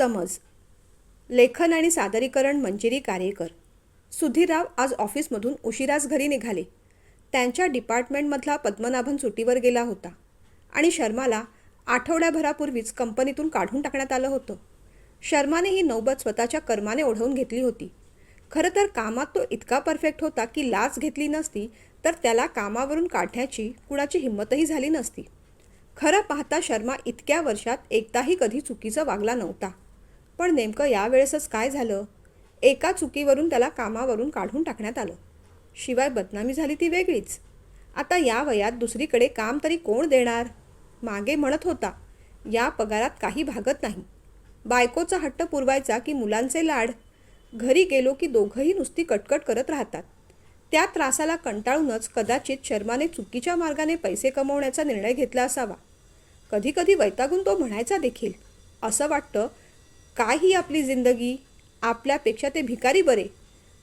समज. लेखन आणि सादरीकरण मंजिरी कार्यकर सुधीरराव आज ऑफिसमधून उशिराच घरी निघाले. त्यांच्या डिपार्टमेंटमधला पद्मनाभन सुट्टीवर गेला होता आणि शर्माला आठवड्याभरापूर्वीच कंपनीतून काढून टाकण्यात आलं होतं. शर्माने ही नौबत स्वतःच्या कर्माने ओढवून घेतली होती. खरं तर कामात तो इतका परफेक्ट होता की लाच घेतली नसती तर त्याला कामावरून काढण्याची कुणाची हिंमतही झाली नसती. खरं पाहता शर्मा इतक्या वर्षात एकदाही कधी चुकीचं वागला नव्हता. पण नेमकं यावेळेसच काय झालं? एका चुकीवरून त्याला कामावरून काढून टाकण्यात आलं. शिवाय बदनामी झाली ती वेगळीच. आता या वयात दुसरीकडे काम तरी कोण देणार? मागे म्हणत होता या पगारात काही भागत नाही. बायकोचा हट्ट पुरवायचा की मुलांचे लाड? घरी गेलो की दोघंही नुसती कटकट करत राहतात. त्या त्रासाला कंटाळूनच कदाचित शर्माने चुकीच्या मार्गाने पैसे कमवण्याचा निर्णय घेतला असावा. कधीकधी वैतागून तो म्हणायचा देखील असं वाटतं काय ही आपली जिंदगी आपल्यापेक्षा ते भिकारी बरे.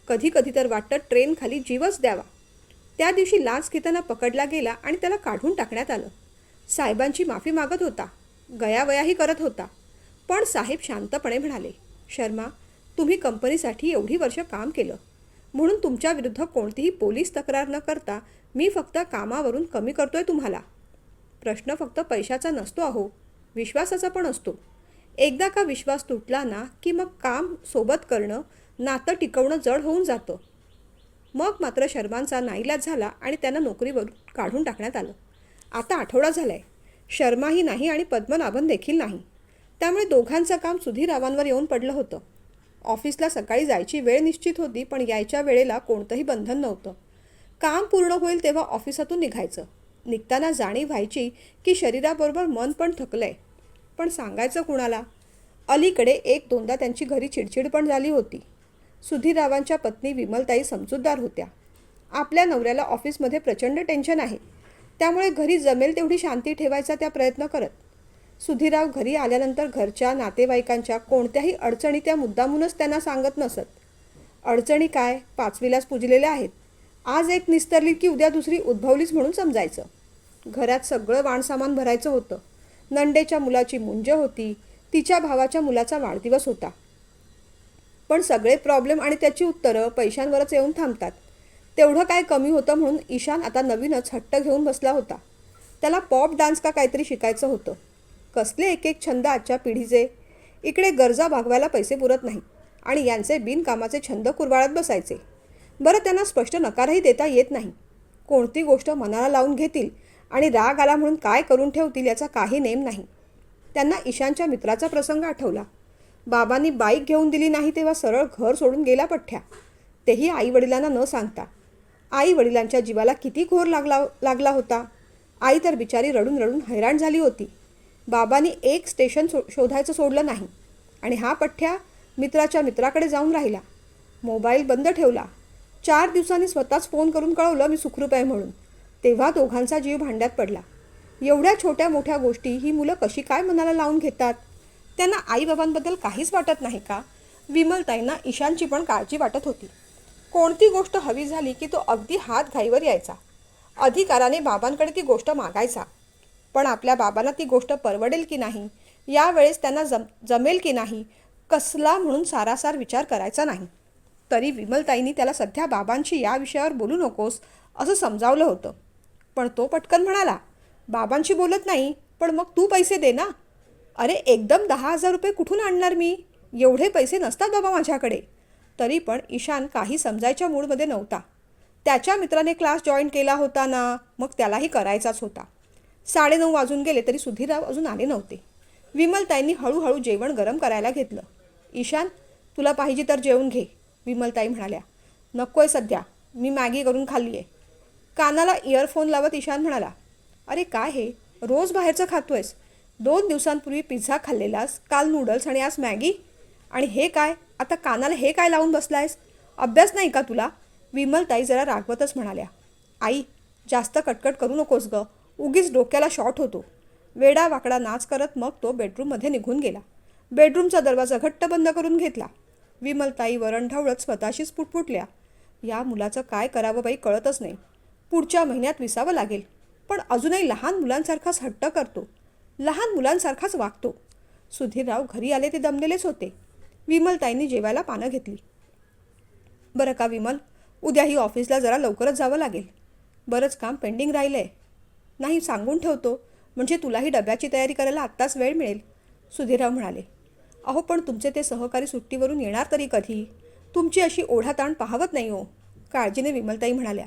कधी कधी तर वाटतं ट्रेन खाली जीवच द्यावा. त्या दिवशी लाच घेताना पकडला गेला आणि त्याला काढून टाकण्यात आलं. साहेबांची माफी मागत होता. गयावयाही करत होता. पण साहेब शांतपणे म्हणाले शर्मा तुम्ही कंपनीसाठी एवढी वर्ष काम केलं. म्हणून तुमच्या विरुद्ध कोणतीही पोलीस तक्रार न करता मी फक्त कामावरून कमी करतोय तुम्हाला. प्रश्न फक्त पैशाचा नसतो अहो. विश्वासाचा पण असतो. एकदा का विश्वास तुटला ना की मग काम सोबत करणं नातं टिकवणं जड होऊन जातं. मग मात्र शर्मांचा नाईलाज झाला आणि त्यांना नोकरीवरून काढून टाकण्यात आलं. आता आठवडा झालाय. शर्माही नाही आणि पद्मनाभन देखील नाही. त्यामुळे दोघांचं काम सुधीरावांवर येऊन पडलं होतं. ऑफिसला सकाळी जायची वेळ निश्चित होती पण यायच्या वेळेला कोणतंही बंधन नव्हतं. काम पूर्ण होईल तेव्हा ऑफिसातून निघायचं. निघताना जाणीव व्हायची की शरीराबरोबर मन पण थकलंय. पण सांगायचं कुणाला? अलीकडे एक दोनदा त्यांची घरी चिडचिड पण झाली होती. सुधीररावांच्या पत्नी विमलताई समजूतदार होत्या. आपल्या नवऱ्याला ऑफिसमध्ये प्रचंड टेन्शन आहे. त्यामुळे घरी जमेल तेवढी शांती ठेवायचा त्या प्रयत्न करत. सुधीरराव घरी आल्यानंतर घरच्या नातेवाईकांच्या कोणत्याही अडचणी त्या मुद्दामूनच त्यांना सांगत नसत. अडचणी काय? पाचवीलाच पुजलेल्या आहेत. आज एक निस्तरली की उद्या दुसरी उद्भवलीच म्हणून समजायचं. घरात सगळं वाणसामान भरायचं होतं. नंडेच्या मुलाची मुंज होती. तिच्या भावाच्या मुलाचा वाढदिवस होता. पण सगळे प्रॉब्लेम आणि त्याची उत्तरं पैशांवरच येऊन थांबतात. तेवढं काय कमी होतं म्हणून ईशान आता नवीनच हट्ट घेऊन बसला होता. त्याला पॉप डान्स का काहीतरी शिकायचं होतं. कसले एक एक छंद आजच्या पिढीचे. इकडे गरजा भागवायला पैसे पुरत नाही आणि यांचे बिनकामाचे छंद कुरवाळत बसायचे. बरं त्यांना स्पष्ट नकारही देता येत नाही. कोणती गोष्ट मनाला लावून घेतील आणि राग आला म्हणून काय करून ठेवतील याचा काही नेम नाही. त्यांना ईशानच्या मित्राचा प्रसंग आठवला. बाबांनी बाईक घेऊन दिली नाही तेव्हा सरळ घर सोडून गेला पठ्ठ्या. तेही आई वडिलांना न सांगता. आई वडिलांच्या जीवाला किती घोर लागला लागला होता. आई तर बिचारी रडून रडून हैराण झाली होती. बाबांनी एक स्टेशन सो शोधायचं सोडलं नाही आणि हा पठ्ठ्या मित्राच्या मित्राकडे जाऊन राहिला. मोबाईल बंद ठेवला. चार दिवसांनी स्वतःच फोन करून कळवलं मी सुखरूप आहे म्हणून. तेव्हा दोघांचा जीव भांड्यात पडला. एवढ्या छोट्या मोठ्या गोष्टी ही मुलं कशी काय मनाला लावून घेतात? त्यांना आईबाबांबद्दल काहीच वाटत नाही का? विमलताईंना ईशानची पण काळजी वाटत होती. कोणती गोष्ट हवी झाली की तो अगदी हात घाईवर यायचा. अधिकाराने बाबांकडे ती गोष्ट मागायचा. पण आपल्या बाबांना ती गोष्ट परवडेल की नाही? यावेळेस त्यांना जम जमेल की नाही? कसला म्हणून सारासार विचार करायचा नाही. तरी विमलताईंनी त्याला सध्या बाबांशी या विषयावर बोलू नकोस असं समजावलं होतं. पण तो पटकन म्हणाला. बाबांशी बोलत नाही पण मग तू पैसे दे ना. अरे एकदम दहा हजार रुपये कुठून आणणार मी? एवढे पैसे नसतात बाबा माझ्याकडे. तरी पण ईशान काही समजायच्या मूडमध्ये नव्हता. त्याच्या मित्राने क्लास जॉईन केला होता ना मग त्यालाही करायचाच होता. साडेनऊ वाजून गेले तरी सुधीरराव अजून आले नव्हते. विमलताईंनी हळूहळू जेवण गरम करायला घेतलं. ईशान तुला पाहिजे तर जेवून घे विमलताई म्हणाल्या. नकोय सध्या मी मॅगी करून खाल्ली आहे कानाला इयरफोन लावत ईशान म्हणाला अरे काय हे? रोज बाहेरचं खातोयस? दोन दिवसांपूर्वी पिझ्झा खाल्लेलास काल नूडल्स आणि आज मॅगी? आणि हे काय? आता कानाला हे काय लावून बसलायस? अभ्यास नाही का तुला? विमलताई जरा रागवतच म्हणाल्या आई जास्त कटकट करू नकोस ग. उगीच डोक्याला शॉर्ट होतो. वेडा वाकडा नाच करत मग तो बेडरूममध्ये निघून गेला. बेडरूमचा दरवाजा घट्ट बंद करून घेतला. विमलताई वरणढवळत स्वतःशीच पुटपुटल्या या मुलाचं काय करावं बाई कळतच नाही. पुढच्या महिन्यात विसावं लागेल. पण अजूनही लहान मुलांसारखाच हट्ट करतो. लहान मुलांसारखाच वागतो. सुधीरराव घरी आले ते दमलेलेच होते. विमलताईंनी जेवायला पानं घेतली. बरं का विमल उद्याही ऑफिसला जरा लवकरच जावं लागेल. बरंच काम पेंडिंग राहिलं आहे नाही सांगून ठेवतो. म्हणजे तुलाही डब्याची तयारी करायला आत्ताच वेळ मिळेल. सुधीरराव म्हणाले अहो पण तुमचे ते सहकारी सुट्टीवरून येणार तरी कधी? तुमची अशी ओढाताण पाहावत नाही हो. काळजीने विमलताई म्हणाल्या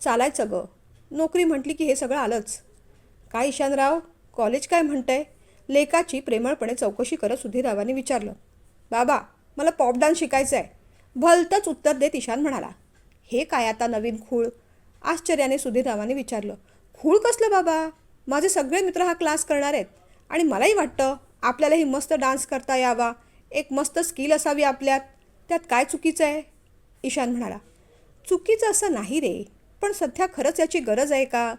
चालायचं गं. नोकरी म्हटली की हे सगळं आलंच. काय ईशानराव? कॉलेज काय म्हणतंय? लेकाची प्रेमळपणे चौकशी करत सुधीररावांनी विचारलं. बाबा मला पॉप डान्स शिकायचं आहे भलतंच उत्तर देत ईशान म्हणाला. हे काय आता नवीन खूळ? आश्चर्याने सुधीररावांनी विचारलं. खूळ कसलं बाबा? माझे सगळे मित्र हा क्लास करणार आहेत. आणि मलाही वाटतं आपल्यालाही मस्त डान्स करता यावा. एक मस्त स्किल असावी आपल्यात. त्यात काय चुकीचं आहे? ईशान म्हणाला. चुकीचं असं नाही रे. पण सध्या खरंच याची गरज आहे का?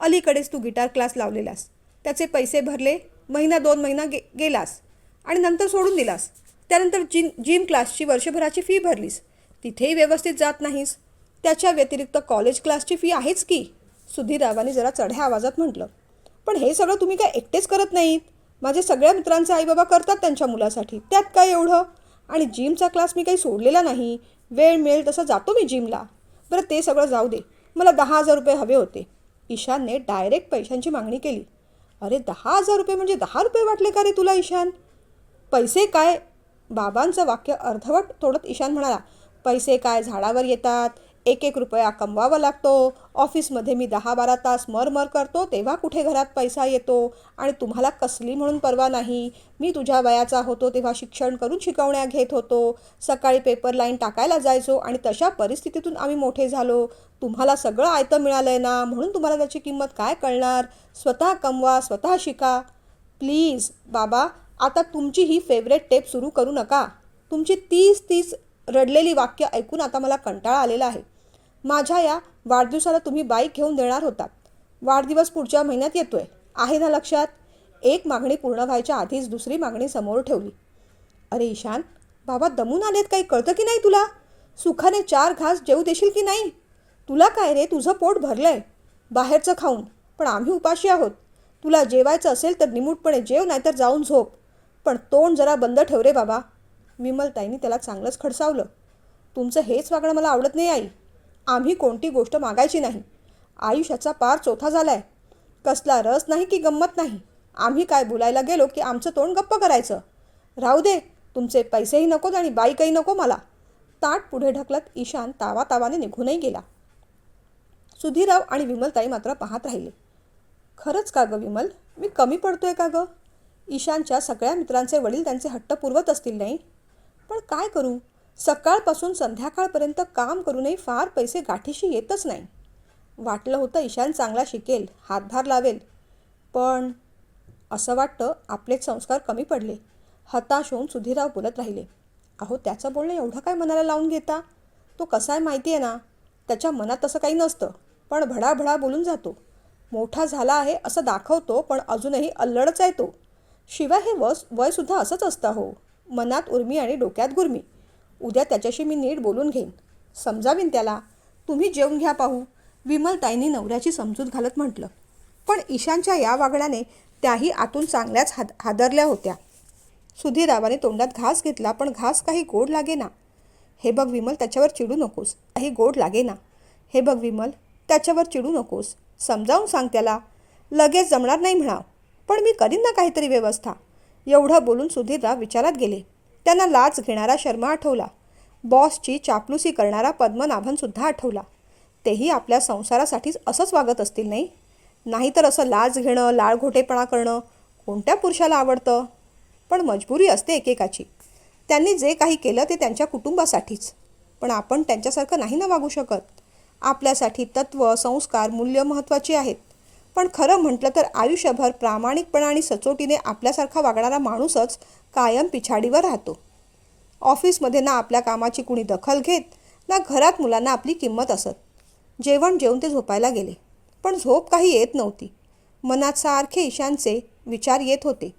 अलीकडेच तू गिटार क्लास लावलेलास. त्याचे पैसे भरले महिना दोन महिना गे गेलास आणि नंतर सोडून दिलास. त्यानंतर जिम जिम क्लासची वर्षभराची फी भरलीस. तिथेही व्यवस्थित जात नाहीस. त्याच्या व्यतिरिक्त कॉलेज क्लासची फी आहेच की? सुधीररावांनी जरा चढ्या आवाजात म्हटलं. पण हे सगळं तुम्ही काय एकटेच करत नाहीत? माझे सगळ्या मित्रांचे आईबाबा करतात त्यांच्या मुलासाठी. त्यात काय एवढं? आणि जिमचा क्लास मी काही सोडलेला नाही. वेळ मिळेल तसं जातो मी जिमला बरं ते सगळं जाऊ दे. मला दहा हजार रुपये हवे होते. ईशानने डायरेक्ट पैशांची मागणी केली. अरे दहा हजार रुपये म्हणजे दहा रुपये वाटले का रे तुला ईशान? पैसे काय? बाबांचं वाक्य अर्धवट तोडत ईशान म्हणाला. पैसे काय झाडावर येतात? एक एक रुपया कमवावा लागतो. ऑफिसमध्ये मी दहा बारा तास मरमर करतो तेव्हा कुठे घरात पैसा येतो? आणि तुम्हाला कसली म्हणून परवा नाही. मी तुझ्या वयाचा होतो तेव्हा शिक्षण करून शिकवण्या घेत होतो. सकाळी पेपर लाईन टाकायला जायचो आणि तशा परिस्थितीतून आम्ही मोठे झालो. तुम्हाला सगळं आयतं मिळालं आहे ना? म्हणून तुम्हाला त्याची किंमत काय कळणार? स्वतः कमवा स्वतः शिका. प्लीज बाबा आता तुमची ही फेवरेट टेप सुरू करू नका. तुमची तीस तीस रडलेली वाक्य ऐकून आता मला कंटाळा आलेला आहे. माझ्या या वाढदिवसाला तुम्ही बाईक घेऊन देणार होतात वाढदिवस पुढच्या महिन्यात येतोय. आहे ना लक्षात? एक मागणी पूर्ण व्हायच्या आधीच दुसरी मागणी समोर ठेवली. अरे ईशान बाबा दमून आलेत काही कळतं की नाही तुला? सुखाने चार घास जेवू देशील की नाही? तुला काय रे? तुझं पोट भरलंय. बाहेरचं खाऊन. पण आम्ही उपाशी आहोत. तुला जेवायचं असेल तर निमूटपणे जेव नाहीतर जाऊन झोप. पण तोंड जरा बंद ठेव रे बाबा. विमलताईंनी त्याला चांगलंच खडसावलं. तुमचं हेच वागणं मला आवडत नाही आई. आम्ही कोणती गोष्ट मागायची नाही. आयुष्याचा पार चौथा झालाय. कसला रस नाही की गंमत नाही. आम्ही काय बोलायला गेलो की आमचं तोंड गप्प करायचं. राहू दे तुमचे पैसेही नकोत आणि बाईकही नको मला. ताट पुढे ढकलत ईशान तावा तावाने निघूनही गेला. सुधीराव आणि विमलताई मात्र पाहत राहिले. खरंच का गं विमल? मी कमी पडतोय का गं? ईशानच्या सगळ्या मित्रांचे वडील त्यांचे हट्ट पुरवत असतील नाही. पण काय करू? सकाळपासून संध्याकाळपर्यंत काम करूनही फार पैसे गाठीशी येतच नाही. वाटलं होतं ईशान चांगला शिकेल हातभार लावेल. पण असं वाटतं आपलेच संस्कार कमी पडले. हताश होऊन सुधीराव बोलत राहिले. अहो त्याचं बोलणं एवढं काय मनाला लावून घेता? तो कसा आहे माहिती आहे ना? त्याच्या मनात तसं काही नसतं. पण भडाभडा बोलून जातो. मोठा झाला आहे असं दाखवतो पण अजूनही अल्लडच आहे तो. शिवाय हे वस वयसुद्धा असंच असतं हो मनात उर्मी आणि डोक्यात गुर्मी. उद्या त्याच्याशी मी नीट बोलून घेईन. समजावीन त्याला? तुम्ही जेवून घ्या पाहू. विमलताईंनी नवऱ्याची समजूत घालत म्हटलं. पण ईशानच्या या वागण्याने त्याही आतून चांगल्याच हाद हादरल्या होत्या. सुधीररावाने तोंडात घास घेतला पण घास काही गोड लागेना. हे बघ विमल त्याच्यावर चिडू नकोस. काही गोड लागेना. हे बघ विमल त्याच्यावर चिडू नकोस. समजावून सांग त्याला. लगेच जमणार नाही म्हणाव. पण मी करीन ना काहीतरी व्यवस्था. एवढं बोलून सुधीरराव विचारात गेले. त्यांना लाच घेणारा शर्मा आठवला. बॉसची चापलुसी करणारा पद्मनाभनसुद्धा आठवला. तेही आपल्या संसारासाठीच असंच वागत असतील नाही? नाहीतर असं लाच घेणं लाळघोटेपणा करणं कोणत्या पुरुषाला आवडतं? पण मजबुरी असते एकेकाची. त्यांनी जे काही केलं ते त्यांच्या कुटुंबासाठीच. पण आपण त्यांच्यासारखं नाही ना वागू शकत. आपल्यासाठी तत्त्व संस्कार मूल्य महत्त्वाची आहेत. पण खरं म्हटलं तर आयुष्यभर प्रामाणिकपणा आणि सचोटीने आपल्यासारखा वागणारा माणूसच कायम पिछाडीवर राहतो. ऑफिसमध्ये ना आपल्या कामाची कुणी दखल घेत ना घरात मुलांना आपली किंमत असत. जेवण जेवून ते झोपायला गेले. पण झोप काही येत नव्हती. मनात सारखे ईशांचे विचार येत होते.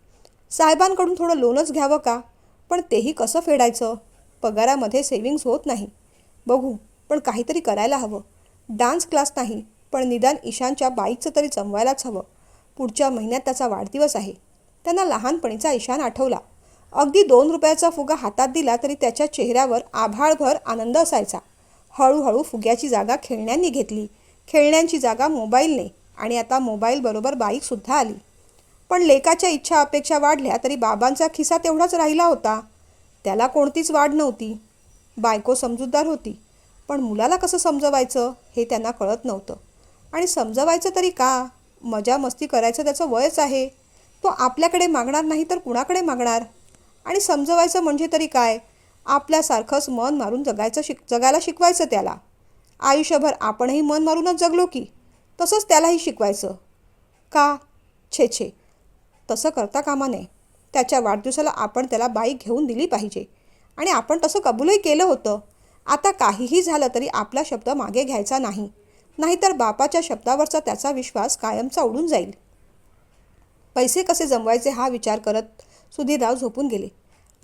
साहेबांकडून थोडं लोनच घ्यावं का? पण तेही कसं फेडायचं? पगारामध्ये सेविंग्स होत नाही. बघू पण काहीतरी करायला हवं. डान्स क्लास नाही. पण निदान ईशानच्या बाईकचं तरी जमवायलाच हवं. पुढच्या महिन्यात त्याचा वाढदिवस आहे. त्यांना लहानपणीचा ईशान आठवला. अगदी दोन रुपयाचा फुगा हातात दिला तरी त्याच्या चेहऱ्यावर आभाळभर आनंद असायचा. हळूहळू फुग्याची जागा खेळण्यांनी घेतली. खेळण्यांची जागा मोबाईलने आणि आता मोबाईलबरोबर बाईकसुद्धा आली. पण लेकाच्या इच्छा अपेक्षा वाढल्या तरी बाबांचा खिसा तेवढाच राहिला होता. त्याला कोणतीच वाढ नव्हती. बायको समजूतदार होती. पण मुलाला कसं समजवायचं हे त्यांना कळत नव्हतं. आणि समजवायचं तरी का? मजा मस्ती करायचं त्याचं वयच आहे. तो आपल्याकडे मागणार नाही तर कुणाकडे मागणार? आणि समजवायचं म्हणजे तरी काय? आपल्यासारखंच मन मारून जगायचं शिक जगायला शिकवायचं त्याला. आयुष्यभर आपणही मन मारूनच जगलो की तसंच त्यालाही शिकवायचं. का? छे छे. तसं करता कामा नये. त्याच्या वाढदिवसाला आपण त्याला बाईक घेऊन दिली पाहिजे. आणि आपण तसं कबूलही केलं होतं. आता काहीही झालं तरी आपला शब्द मागे घ्यायचा नाही. नाहीतर बापाच्या शब्दावरचा त्याचा विश्वास कायमचा उडून जाईल. पैसे कसे जमवायचे हा विचार करत सुधीरराव झोपून गेले.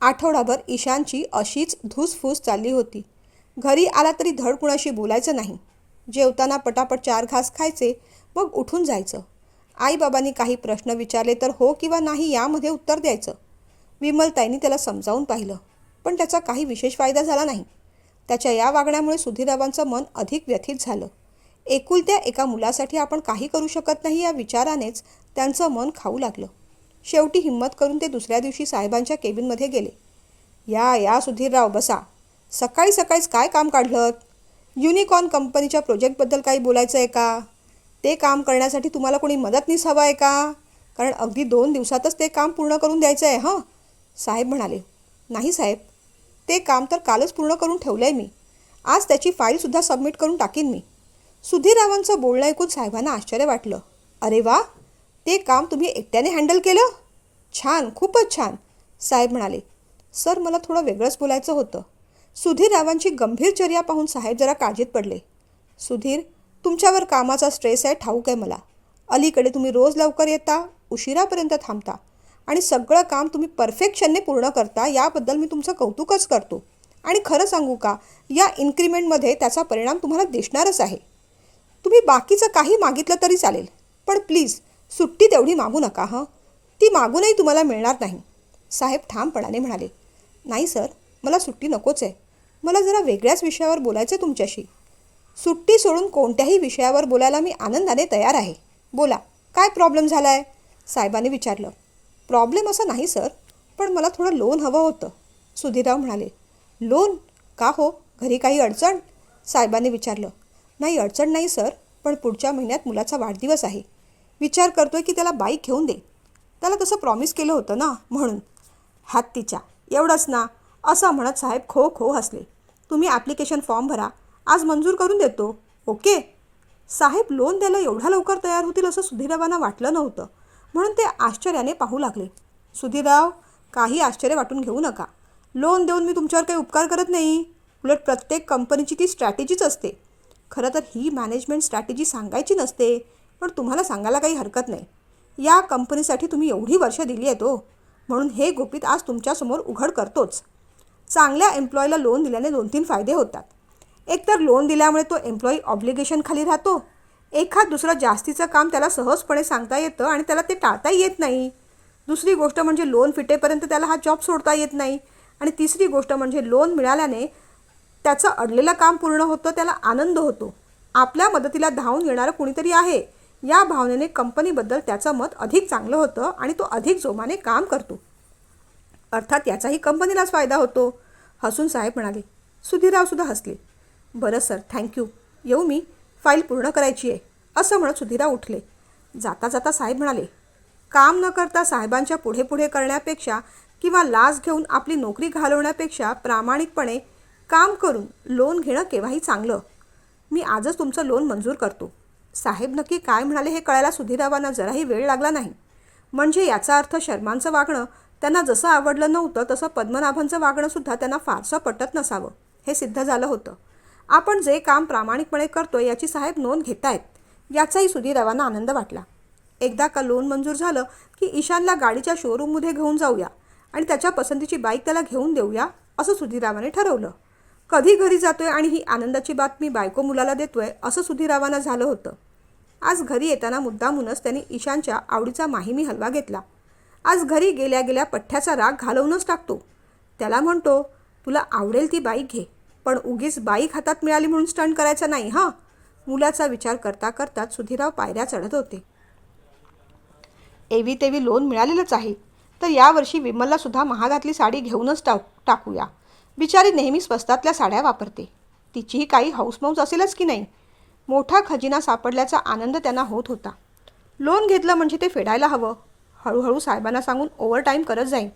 आठवडाभर ईशानची अशीच धूसफूस चालली होती. घरी आला तरी धड कुणाशी बोलायचं नाही. जेवताना पटापट चार घास खायचे मग उठून जायचं. आईबाबांनी काही प्रश्न विचारले तर हो किंवा नाही यामध्ये उत्तर द्यायचं. विमलताईंनी त्याला समजावून पाहिलं पण त्याचा काही विशेष फायदा झाला नाही. त्याच्या या वागण्यामुळे सुधीरावांचं मन अधिक व्यथित झालं. एकुलत्या एका मुलासाठी आपण काही करू शकत नाही या विचारानेच त्यांचं मन खाऊ लागलं. शेवटी हिंमत करून ते दुसऱ्या दिवशी साहेबांच्या केबिनमध्ये गेले. या या सुधीरराव बसा. सकाळी सकाळीच काय काम काढलं युनिकॉर्न कंपनीच्या प्रोजेक्टबद्दल काही बोलायचं आहे का? ते काम करण्यासाठी तुम्हाला कोणी मदतनीस हवं आहे का? कारण अगदी दोन दिवसातच ते काम पूर्ण करून द्यायचं आहे हां? साहेब म्हणाले. नाही साहेब. ते काम तर कालच पूर्ण करून ठेवलं आहे मी. आज त्याची फाईलसुद्धा सबमिट करून टाकीन मी. सुधीररावांचं बोलणं ऐकून साहेबांना आश्चर्य वाटलं. अरे वा ते काम तुम्ही एकट्याने हँडल केलं? छान खूपच छान साहेब म्हणाले. सर मला थोडं वेगळंच बोलायचं होतं. सुधीररावांची गंभीर चर्या पाहून साहेब जरा काळजीत पडले. सुधीर तुमच्यावर कामाचा स्ट्रेस आहे ठाऊक आहे मला. अलीकडे तुम्ही रोज लवकर येता उशिरापर्यंत थांबता आणि सगळं काम तुम्ही परफेक्शनने पूर्ण करता याबद्दल मी तुमचं कौतुकच करतो. आणि खरं सांगू का या इन्क्रीमेंटमध्ये त्याचा परिणाम तुम्हाला दिसणारच आहे. तुम्ही बाकीचं काही मागितलं तरी चालेल. पण प्लीज सुट्टी तेवढी मागू नका हं? ती मागूनही तुम्हाला मिळणार नाही. साहेब ठामपणाने म्हणाले नाही सर मला सुट्टी नकोच आहे. मला जरा वेगळ्याच विषयावर बोलायचं आहे तुमच्याशी. सुट्टी सोडून कोणत्याही विषयावर बोलायला मी आनंदाने तयार आहे. बोला काय प्रॉब्लेम झाला आहे साहेबांनी विचारलं प्रॉब्लेम असा नाही सर पण मला थोडं लोन हवं होतं. सुधीरराव म्हणाले लोन? का हो? घरी काही अडचण? साहेबांनी विचारलं नाही अडचण नाही सर पण पुढच्या महिन्यात मुलाचा वाढदिवस आहे. विचार करतोय की त्याला बाईक घेऊन दे. त्याला तसं प्रॉमिस केलं होतं ना म्हणून. हात तिच्या. एवढंच ना असं म्हणत साहेब खो खो हसले. तुम्ही ॲप्लिकेशन फॉर्म भरा. आज मंजूर करून देतो. ओके? साहेब लोन द्यायला एवढ्या लवकर तयार होतील असं सुधीररावांना वाटलं नव्हतं. म्हणून ते आश्चर्याने पाहू लागले. सुधीरराव काही आश्चर्य वाटून घेऊ नका. लोन देऊन मी तुमच्यावर काही उपकार करत नाही. उलट प्रत्येक कंपनीची ती स्ट्रॅटेजीच असते. खरं तर ही मॅनेजमेंट स्ट्रॅटेजी सांगायची नसते पण तुम्हाला सांगायला काही हरकत नाही. या कंपनीसाठी तुम्ही एवढी वर्ष दिली आहेत हो. म्हणून हे गुपित आज तुमच्यासमोर उघड करतोच. चांगल्या एम्प्लॉईला लोन दिल्याने दोन तीन फायदे होतात. एकतर लोन दिल्यामुळे तो एम्प्लॉई ऑब्लिगेशन खाली राहतो. एखाद दुसरं जास्तीचं काम त्याला सहजपणे सांगता येतं आणि त्याला ते टाळताही येत नाही. दुसरी गोष्ट म्हणजे लोन फिटेपर्यंत त्याला हा जॉब सोडता येत नाही. आणि तिसरी गोष्ट म्हणजे लोन मिळाल्याने त्याचं अडलेलं काम पूर्ण होतं त्याला आनंद होतो. आपल्या मदतीला धावून येणारं कुणीतरी आहे. या भावनेने कंपनीबद्दल त्याचं मत अधिक चांगलं होतं आणि तो अधिक जोमाने काम करतो. अर्थात याचाही कंपनीलाच फायदा होतो. हसून साहेब म्हणाले सुधीरावसुद्धा हसले. बरं सर थँक्यू येऊ मी. फाईल पूर्ण करायची आहे. असं म्हणत सुधीराव उठले. जाता जाता साहेब म्हणाले काम न करता साहेबांच्या पुढे पुढे करण्यापेक्षा किंवा लाच घेऊन आपली नोकरी घालवण्यापेक्षा प्रामाणिकपणे काम करून लोन घेणं केव्हाही चांगलं. मी आजच तुमचं लोन मंजूर करतो. साहेब नक्की काय म्हणाले हे कळायला सुधीरावांना जराही वेळ लागला नाही. म्हणजे याचा अर्थ शर्मांचं वागणं त्यांना जसं आवडलं नव्हतं तसं पद्मनाभांचं वागणंसुद्धा त्यांना फारसं पटत नसावं हे सिद्ध झालं होतं. आपण जे काम प्रामाणिकपणे करतो याची साहेब नोंद घेत आहेत याचाही सुधीरावांना आनंद वाटला. एकदा का लोन मंजूर झालं की ईशानला गाडीच्या शोरूममध्ये घेऊन जाऊया आणि त्याच्या पसंतीची बाईक त्याला घेऊन देऊया असं सुधीरावाने ठरवलं. कधी घरी जातोय आणि ही आनंदाची बातमी बायको मुलाला देतोय असं सुधीरावांना झालं होतं. आज घरी येताना मुद्दामूनच त्यांनी ईशानच्या आवडीचा माहिमी हलवा घेतला. आज घरी गेल्या गेल्या पठ्ठ्याचा राग घालवूनच टाकतो. त्याला म्हणतो तुला आवडेल ती बाईक घे पण उगीच बाईक हातात मिळाली म्हणून स्टंट करायचा नाही हां? मुलाचा विचार करता करताच सुधीराव पायऱ्या चढत होते. एवी तेवी लोन मिळालेलंच आहे तर यावर्षी विमललासुद्धा महागातली साडी घेऊनच टाक टाकूया. बिचारी नेहमी स्वस्तातल्या साड्या वापरते. तिचीही काही हौसमौस असेलच की नाही? मोठा खजिना सापडल्याचा आनंद त्यांना होत होता. लोन घेतलं म्हणजे ते फेडायला हवं. हळूहळू साहेबांना सांगून ओव्हरटाईम करत जाईन.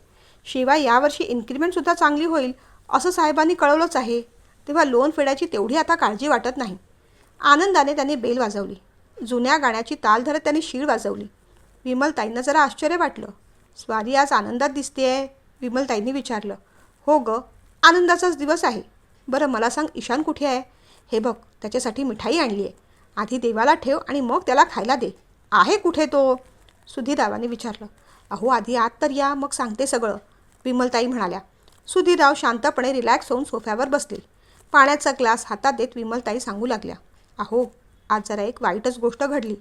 शिवाय यावर्षी इन्क्रिमेंटसुद्धा चांगली होईल असं साहेबांनी कळवलंच आहे. तेव्हा लोन फेडायची तेवढी आता काळजी वाटत नाही. आनंदाने त्याने बेल वाजवली. जुन्या गाण्याची ताल धरत त्याने शीळ वाजवली. विमलताईंना जरा आश्चर्य वाटलं. स्वारी आज आनंदात दिसतेय विमलताईंनी विचारलं. हो ग आनंदाचाच दिवस आहे. बरं मला सांग ईशान कुठे आहे? हे बघ त्याच्यासाठी मिठाई आणली आहे. आधी देवाला ठेव आणि मग त्याला खायला दे. आहे कुठे तो? सुधीररावांनी विचारलं. अहो आधी आत तर या मग सांगते सगळं. विमलताई म्हणाल्या. सुधीरराव शांतपणे रिलॅक्स होऊन सोफ्यावर बसले. पाण्याचा ग्लास हातात देत विमलताई सांगू लागल्या. अहो आज जरा एक वाईटच गोष्ट घडली.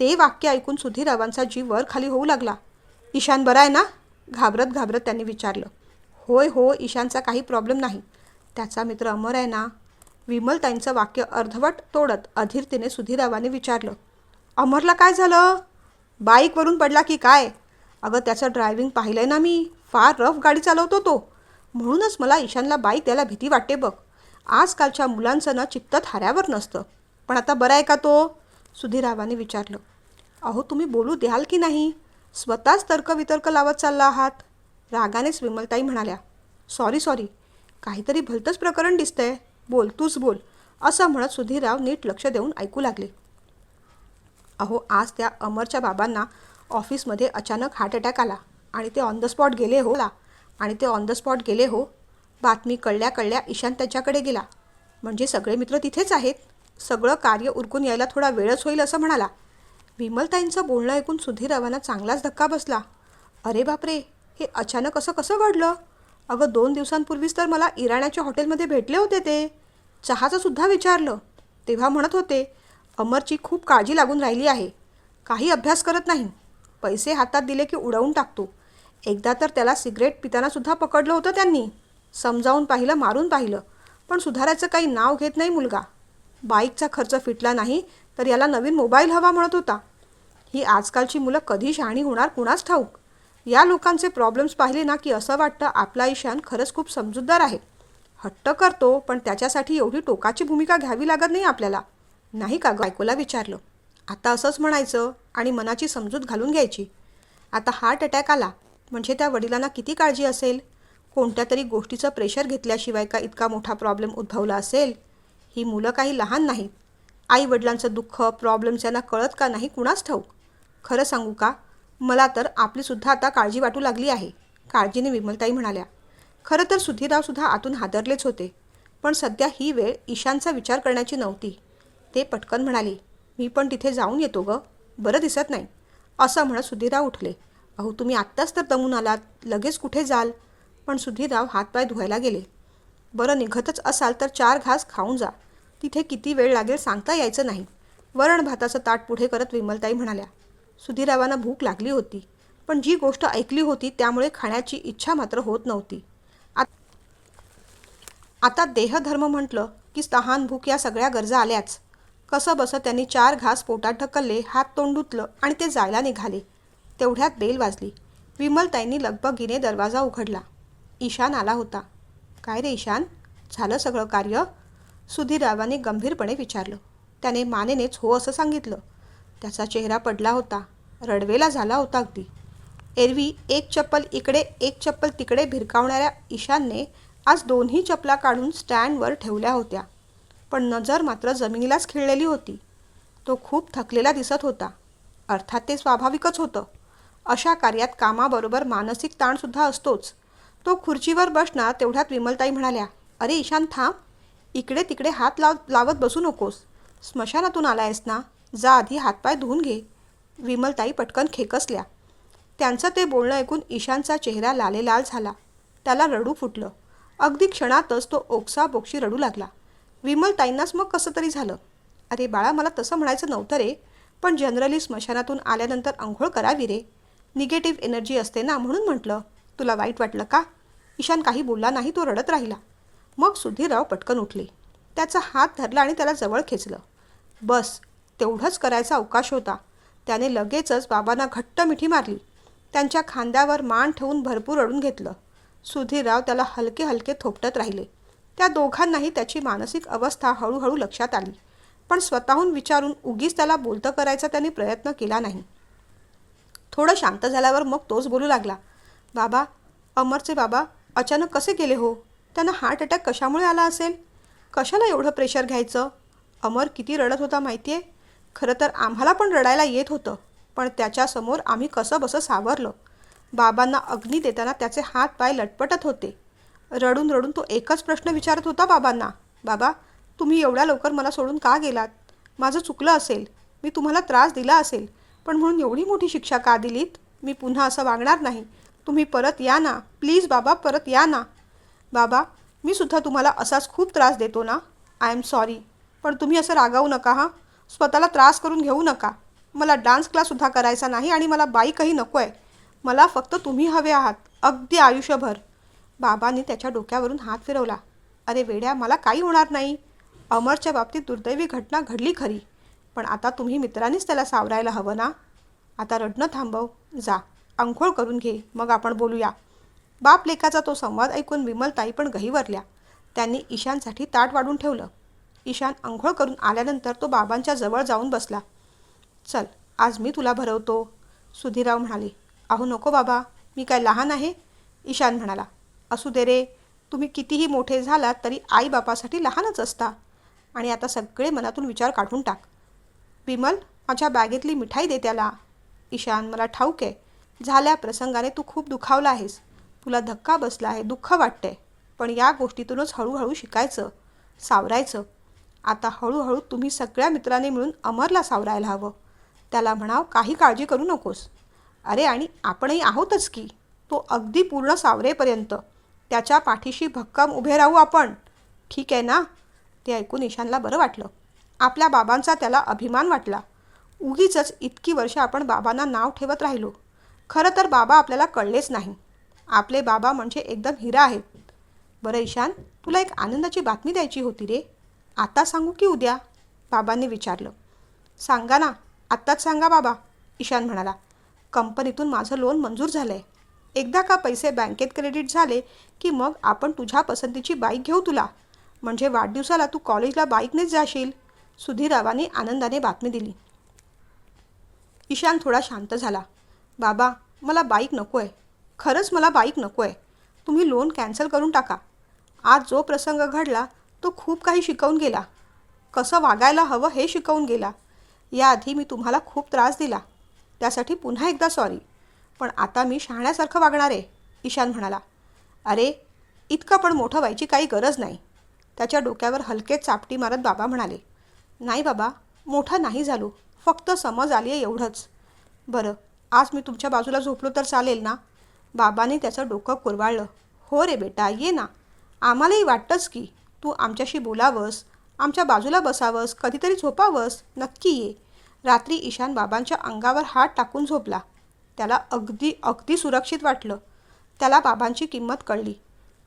ते वाक्य ऐकून सुधीररावांचा जीव वर खाली होऊ लागला. ईशान बरा आहे ना? घाबरत घाबरत त्यांनी विचारलं. होय हो ईशानचा काही प्रॉब्लेम नाही. त्याचा मित्र अमर आहे ना? विमलताईंचं वाक्य अर्धवट तोडत अधीरतेने सुधीरावाने विचारलं अमरला काय झालं? बाईकवरून पडला की काय? अगं त्याचं ड्रायव्हिंग आहे ना मी. फार रफ गाडी चालवतो तो. म्हणूनच मला ईशानला बाईक द्यायला भीती वाटते बघ. आजकालच्या मुलांचं ना चित्त थाऱ्यावर नसतं. पण आता बरं आहे का तो? सुधीरावाने विचारलं अहो तुम्ही बोलू द्याल की नाही? स्वतःच तर्कवितर्क लावत चालला आहात. रागानेच विमलताई म्हणाल्या सॉरी सॉरी काहीतरी भलतंच प्रकरण दिसतंय. बोल तूच बोल. असं म्हणत सुधीरराव नीट लक्ष देऊन ऐकू लागले. अहो आज त्या अमरच्या बाबांना ऑफिसमध्ये अचानक हार्ट अटॅक आला आणि ते ऑन द स्पॉट गेले हो ला. आणि ते ऑन द स्पॉट गेले हो. बातमी कळल्या कळल्या ईशान त्याच्याकडे गेला. म्हणजे सगळे मित्र तिथेच आहेत? सगळं कार्य उरकून यायला थोडा वेळच होईल असं म्हणाला. विमलताईंचं बोलणं ऐकून सुधीररावांना चांगलाच धक्का बसला. अरे बापरे! हे अचानक असं कसं घडलं? अगं दोन दिवसांपूर्वीच तर मला इराण्याच्या हॉटेलमध्ये भेटले होते ते. चहाचं सुद्धा विचारलं. तेव्हा म्हणत होते अमरची खूप काळजी लागून राहिली आहे. काही अभ्यास करत नाही. पैसे हातात दिले की उडवून टाकतो. एकदा तर त्याला सिगरेट पितानासुद्धा पकडलं होतं त्यांनी. समजावून पाहिलं मारून पाहिलं. पण सुधारायचं काही नाव घेत नाही मुलगा. बाईकचा खर्च फिटला नाही तर याला नवीन मोबाईल हवा म्हणत होता. ही आजकालची मुलं कधी शहाणी होणार कुणाच ठाऊक? या लोकांचे प्रॉब्लेम्स पाहिले ना की असं वाटतं आपला ईशान खरंच खूप समजूतदार आहे. हट्ट करतो पण त्याच्यासाठी एवढी टोकाची भूमिका घ्यावी लागत नाही आपल्याला. नाही का बायकोला विचारलं. आता असंच म्हणायचं आणि मनाची समजूत घालून घ्यायची. आता हार्ट अटॅक आला. म्हणजे त्या वडिलांना किती काळजी असेल? कोणत्या तरी गोष्टीचं प्रेशर घेतल्याशिवाय का इतका मोठा प्रॉब्लेम उद्भवला असेल? ही मुलं काही लहान नाहीत. आई वडिलांचं दुःख प्रॉब्लेम्स यांना कळत का नाही कुणाच ठाऊक? खरं सांगू का? मला तर आपलीसुद्धा आता काळजी वाटू लागली आहे काळजीने विमलताई म्हणाल्या. खरं तर सुधीरावसुद्धा आतून हादरलेच होते पण सध्या ही वेळ ईशानचा विचार करण्याची नव्हती. ते पटकन म्हणाले मी पण तिथे जाऊन येतो ग बरं दिसत नाही. असं म्हणत सुधीराव उठले. अहो तुम्ही आत्ताच तर दमून आलात लगेच कुठे जाल? पण सुधीरराव हातपाय धुवायला गेले. बरं निघतच असाल तर चार घास खाऊन जा. तिथे किती वेळ लागेल सांगता यायचं नाही. वरण भाताचं ताट पुढे करत विमलताई म्हणाल्या. सुधीरावांना भूक लागली होती पण जी गोष्ट ऐकली होती त्यामुळे खाण्याची इच्छा मात्र होत नव्हती. आता देहधर्म म्हटलं की तहान भूक या सगळ्या गरजा आल्याच. कसं बसं त्यांनी चार घास पोटात ढकलले हात तोंड धुतलं आणि ते जायला निघाले. तेवढ्यात बेल वाजली. विमलताईंनी लगबगीने दरवाजा उघडला. ईशान आला होता. काय रे ईशान? झालं सगळं कार्य? सुधीररावांनी गंभीरपणे विचारलं. त्याने मानेनेच हो असं सांगितलं. त्याचा चेहरा पडला होता. रडवेला झाला होता अगदी. एरवी एक चप्पल इकडे एक चप्पल तिकडे भिरकावणाऱ्या ईशानने आज दोन्ही चपला काढून स्टँडवर ठेवल्या होत्या. पण नजर मात्र जमिनीलाच खिळलेली होती. तो खूप थकलेला दिसत होता. अर्थात ते स्वाभाविकच होतं. अशा कार्यात कामाबरोबर मानसिक ताणसुद्धा असतोच. तो खुर्चीवर बसणार तेवढ्यात विमलताई म्हणाल्या अरे ईशान थांब. इकडे तिकडे हात लाव लावत बसू नकोस. स्मशानातून आला आहेस ना? जा आधी हातपाय धुवून घे. विमलताई पटकन खेकसल्या. त्यांचं ते बोलणं ऐकून ईशानचा चेहरा लालेलाल झाला. त्याला रडू फुटलं. अगदी क्षणातच तो ओक्सा बोक्षी रडू लागला. विमलताईंनाच मग कसं तरी झालं. अरे बाळा मला तसं म्हणायचं नव्हतं रे. पण जनरली स्मशानातून आल्यानंतर आंघोळ करावी रे. निगेटिव्ह एनर्जी असते ना म्हणून म्हटलं. तुला वाईट वाटलं का? ईशान काही बोलला नाही तो रडत राहिला. मग सुधीरराव पटकन उठले. त्याचा हात धरला आणि त्याला जवळ खेचलं. बस तेवढंच करायचा अवकाश होता. त्याने लगेचच बाबांना घट्ट मिठी मारली. त्यांच्या खांद्यावर मान ठेवून भरपूर रडून घेतलं. सुधीरराव त्याला हलके हलके थोपटत राहिले. त्या दोघांनाही त्याची मानसिक अवस्था हळूहळू लक्षात आली. पण स्वतःहून विचारून उगीच त्याला बोलतं करायचा त्यांनी प्रयत्न केला नाही. थोडं शांत झाल्यावर मग तोच बोलू लागला. बाबा अमरचे बाबा अचानक कसे गेले हो? त्यांना हार्ट अटॅक कशामुळे आला असेल? कशाला एवढं प्रेशर घ्यायचं? अमर किती रडत होता माहिती आहे खरं तर आम्हाला पण रडायला येत होतं पण त्याच्यासमोर आम्ही कसं बसं सावरलं. बाबांना अग्नी देताना त्याचे हात पाय लटपटत होते. रडून रडून तो एकच प्रश्न विचारत होता बाबांना बाबा तुम्ही एवढ्या लवकर मला सोडून का गेलात? माझं चुकलं असेल मी तुम्हाला त्रास दिला असेल पण म्हणून एवढी मोठी शिक्षा का दिलीत? मी पुन्हा असं वागणार नाही. तुम्ही परत या ना प्लीज बाबा परत या ना. बाबा मी सुद्धा तुम्हाला असाच खूप त्रास देतो ना? आय एम सॉरी पण तुम्ही असं रागावू नका हां. स्वतःला त्रास करून घेऊ नका. मला डान्स क्लाससुद्धा करायचा नाही आणि मला बाईकही नको आहे मला फक्त तुम्ही हवे आहात. अगदी आयुष्यभर. बाबांनी त्याच्या डोक्यावरून हात फिरवला. अरे वेड्या मला काही होणार नाही. अमरच्या बाबतीत दुर्दैवी घटना घडली खरी. पण आता तुम्ही मित्रांनीच त्याला सावरायला हवं ना? आता रडणं थांबव. जा. अंघोळ करून घे. मग आपण बोलूया. बाप लेखाचा तो संवाद ऐकून विमलताई पण गहीवरल्या. त्यांनी ईशानसाठी ताट वाढून ठेवलं. ईशान आंघोळ करून आल्यानंतर तो बाबांच्या जवळ जाऊन बसला. चल आज मी तुला भरवतो सुधीराव म्हणाले. अहो नको बाबा मी काय लहान आहे ईशान म्हणाला. असू दे रे तुम्ही कितीही मोठे झालात तरी आईबापासाठी लहानच असता. आणि आता सगळे मनातून विचार काढून टाक. विमल माझ्या बॅगेतली मिठाई दे त्याला ईशान मला ठाऊक आहे. झाल्या प्रसंगाने तू खूप दुखावला आहेस. तुला धक्का बसला आहे दुःख वाटतंय. पण या गोष्टीतूनच हळूहळू शिकायचं सावरायचं. आता हळूहळू तुम्ही सगळ्या मित्रांनी मिळून अमरला सावरायला हवं. त्याला म्हणाव काही काळजी करू नकोस. अरे आणि आपणही आहोतच की. तो अगदी पूर्ण सावरेपर्यंत. त्याच्या पाठीशी भक्कम उभे राहू आपण. ठीक आहे ना. ते ऐकून ईशानला बरं वाटलं. आपल्या बाबांचा त्याला अभिमान वाटला. उगीच इतकी वर्ष आपण बाबांना नाव ठेवत राहिलो. खरं तर बाबा आपल्याला कळलेच नाही. आपले बाबा म्हणजे एकदम हिरा आहेत. बरं ईशान तुला एक आनंदाची बातमी द्यायची होती रे. आता सांगू की उद्या? बाबांनी विचारलं. सांगा ना आत्ताच सांगा बाबा ईशान म्हणाला. कंपनीतून माझं लोन मंजूर झालं आहे एकदा का पैसे बँकेत क्रेडिट झाले की मग आपण तुझ्या पसंतीची बाईक घेऊ तुला? म्हणजे वाढदिवसाला तू कॉलेजला बाईकनेच जाशील? सुधीरावाने आनंदाने बातमी दिली. ईशान थोडा शांत झाला. बाबा मला बाईक नको आहे खरंच मला बाईक नको आहे तुम्ही लोन कॅन्सल करून टाका. आज जो प्रसंग घडला तो खूप काही शिकवून गेला. कसं वागायला हवं हे शिकवून गेला. याआधी मी तुम्हाला खूप त्रास दिला. त्यासाठी पुन्हा एकदा सॉरी पण आता मी शहाण्यासारखं वागणार आहे ईशान म्हणाला. अरे इतकं पण मोठं व्हायची काही गरज नाही. त्याच्या डोक्यावर हलकेच चापटी मारत बाबा म्हणाले. नाही बाबा मोठं नाही झालो. फक्त समज आली आहे एवढंच. बरं आज मी तुमच्या बाजूला झोपलो तर चालेल ना? बाबाने त्याचं डोकं कुरवाळलं. हो रे बेटा ये ना. आम्हालाही वाटतंच की. तू आमच्याशी बोलावंस आमच्या बाजूला बसावंस कधीतरी झोपावंस नक्की ये. रात्री ईशान बाबांच्या अंगावर हात टाकून झोपला. त्याला अगदी अगदी सुरक्षित वाटलं. त्याला बाबांची किंमत कळली.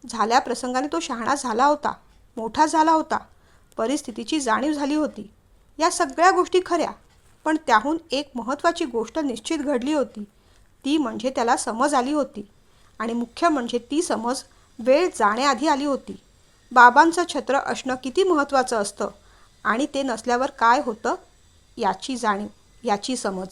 झाल्या प्रसंगाने तो शहाणा झाला होता मोठा झाला होता. परिस्थितीची जाणीव झाली होती. या सगळ्या गोष्टी खऱ्या पण त्याहून एक महत्त्वाची गोष्ट निश्चित घडली होती. ती म्हणजे त्याला समज आली होती. आणि मुख्य म्हणजे ती समज वेळ जाण्याआधी आली होती. बाबांचं छत्र असणं किती महत्त्वाचं असतं आणि ते नसल्यावर काय होतं याची जाणीव याची समज.